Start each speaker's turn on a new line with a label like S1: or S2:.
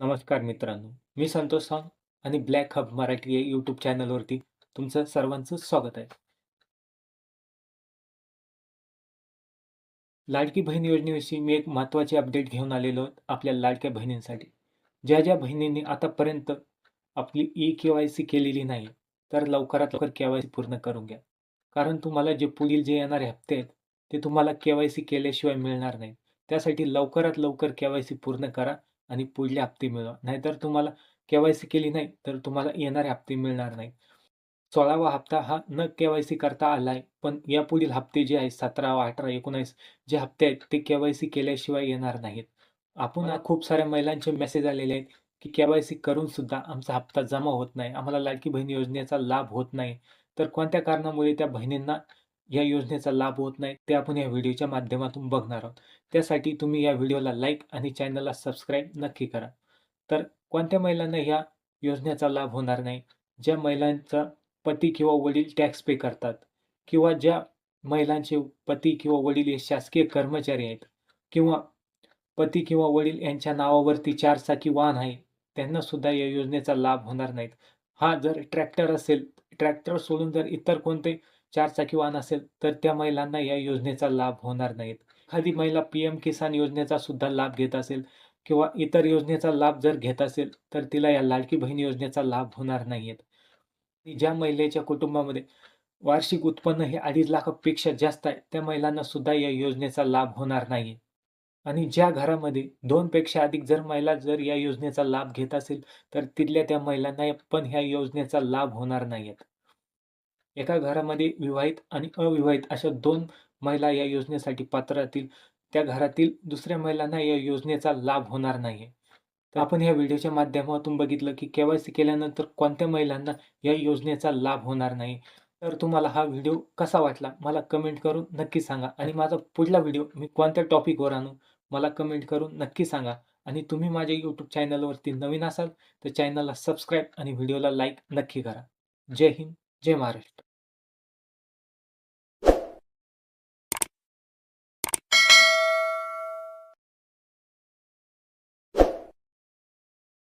S1: नमस्कार मित्रांनो मी संतोष सावंत आणि ब्लॅक हब मराठी या यूट्यूब चॅनलवरती तुमचं सर्वांचं स्वागत आहे. लाडकी बहीण योजनेविषयी मी एक महत्त्वाची अपडेट घेऊन आलेलो आपल्या लाडक्या बहिणींसाठी. ज्या ज्या बहिणींनी आतापर्यंत आपली ई के वाय सी केलेली नाही तर लवकरात लवकर के वाय सी पूर्ण करून घ्या. कारण तुम्हाला जे पुढील जे येणारे हप्ते आहेत ते तुम्हाला के वाय सी केल्याशिवाय मिळणार नाही. त्यासाठी लवकरात लवकर के वाय सी पूर्ण करा आणि पुढले हप्ते मिळवा. नाहीतर तुम्हाला के वाय सी केली नाही तर तुम्हाला येणारे हप्ते मिळणार नाही सोळावा हप्ता हा न के वाय सी करता आला आहे पण यापुढील हप्ते जे आहेत सतरावा अठरा एकोणावीस जे हप्ते आहेत ते के वाय सी केल्याशिवाय येणार नाहीत. आपण खूप साऱ्या महिलांचे मेसेज आलेले आहेत की के वाय सी करून सुद्धा आमचा हप्ता जमा होत नाही. आम्हाला लाडकी बहीण योजनेचा लाभ होत नाही. तर कोणत्या कारणामुळे त्या बहिणींना या योजनेचा लाभ होत नाही ते आपण या व्हिडिओच्या माध्यमातून बघणार आहोत. त्यासाठी तुम्ही या व्हिडिओला लाईक आणि चॅनलला सबस्क्राईब नक्की करा. तर कोणत्या महिलांना ह्या योजनेचा लाभ होणार नाही? ज्या महिलांचा पती किंवा वडील टॅक्स पे करतात किंवा ज्या महिलांचे पती किंवा वडील हे शासकीय कर्मचारी आहेत किंवा पती किंवा वडील यांच्या नावावरती चारचाकी वाहन आहे त्यांना सुद्धा या योजनेचा लाभ होणार नाहीत. हा जर ट्रॅक्टर असेल ट्रॅक्टर सोडून जर इतर कोणते चारचाकी वाहन असेल तर त्या महिलांना या योजनेचा लाभ होणार नाहीत. एखादी महिला पी एम किसान योजनेचा सुद्धा लाभ घेत असेल किंवा इतर योजनेचा लाभ जर घेत असेल तर तिला या लाडकी बहीण योजनेचा लाभ होणार नाहीत. ज्या महिलेच्या कुटुंबामध्ये वार्षिक उत्पन्न हे अडीच लाखापेक्षा जास्त आहे त्या महिलांना सुद्धा या योजनेचा लाभ होणार नाही. आणि ज्या घरामध्ये दोनपेक्षा अधिक जर महिला जर या योजनेचा लाभ घेत असेल तर तिथल्या त्या महिलांना पण ह्या योजनेचा लाभ होणार नाहीत. एका घरामध्ये विवाहित आणि अविवाहित अशा दोन महिला या योजनेसाठी पात्र राहतील. त्या घरातील दुसऱ्या महिलांना या योजनेचा लाभ होणार नाही तर आपण या व्हिडिओच्या माध्यमातून बघितलं की के वाय सी केल्यानंतर कोणत्या महिलांना या योजनेचा लाभ होणार नाही. तर तुम्हाला हा व्हिडिओ कसा वाटला मला कमेंट करून नक्की सांगा आणि माझा पुढला व्हिडिओ मी कोणत्या टॉपिकवर आणू मला कमेंट करून नक्की सांगा. आणि तुम्ही माझ्या यूट्यूब चॅनलवरती नवीन असाल तर चॅनलला सबस्क्राईब आणि व्हिडिओला लाईक नक्की करा. जय हिंद जय महाराष्ट्र.